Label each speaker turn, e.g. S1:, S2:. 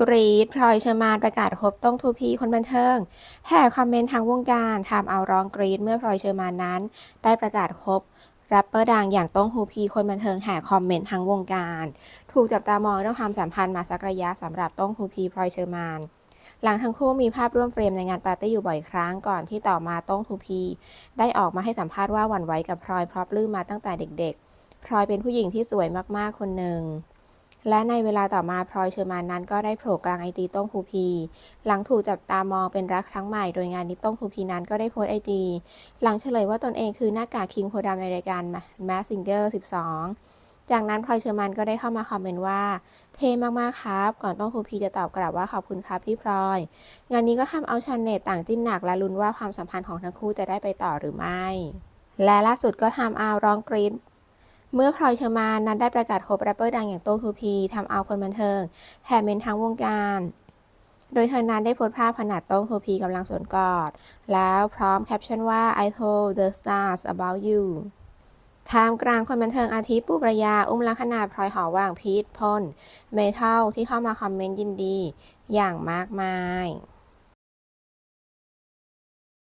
S1: กรีดพลอยเชอร์มานประกาศคบต้องทูพีคนบันเทิง แห่คอมเมนต์ทางวงการทำเอาร้องกรีดเมื่อพลอยเชอร์มานนั้น ได้ประกาศคบแรปเปอร์ดังอย่างต้องทูพีคนบันเทิงแห่คอมเมนต์ทางวงการ ถูกจับตามองเรื่องความสัมพันธ์มาสักระยะสำหรับต้องทูพีพลอยเชอร์มานหลังทั้งคู่มีภาพร่วมเฟรมในงานปาร์ตี้อยู่บ่อยครั้งก่อนที่ต่อมาต้องทูพีได้ออกมาให้สัมภาษณ์ว่าหวั่นไหวกับพลอยเพราะปลื้มมาตั้งแต่เด็ก ๆ พลอยเป็นผู้หญิงที่สวยมากๆคนหนึ่ง และในเวลาต่อมาพลอยเชอร์มานนั้นก็ได้โผล่กลางไอจีต้งภูพี หลังถูกจับตามองเป็นรักครั้งใหม่โดยงานนี้ต้งภูพีนั้นก็ได้โพสไอจีหลังเฉลยว่าตนเองคือหน้ากากคิงโพธิ์ดำในรายการ Mask Singer 12 จากนั้นพลอยเชอร์มานก็ได้เข้ามาคอมเมนต์ว่า เท่มากๆครับ ก่อนต้องภูพีจะตอบกลับว่าขอบคุณครับพี่พลอย งานนี้ก็ทำเอาชาวเน็ตต่างจิ้นหนักและลุ้นว่าความสัมพันธ์ของทั้งคู่จะได้ไปต่อหรือไม่ และล่าสุดก็ทำเอาร้องกรี๊ด เมื่อพลอยเชอร์มานนั้นได้ประกาศคบแรปเปอร์ดังอย่างโต้งทูพีทำเอาคนบันเทิงแห่เมนทั้งวงการ โดยเธอนั้นได้โพสต์ภาพขนาดโต้งทูพีกำลังสวมกอด แล้วพร้อมแคปชั่นว่า I told the stars about you ท่ามกลางคนบันเทิงอาทิปูปรายา อุ้มลักษณาพลอยหอว่างพีทพลเมทัลที่เข้ามาคอมเมนต์ยินดี อย่างมากมาย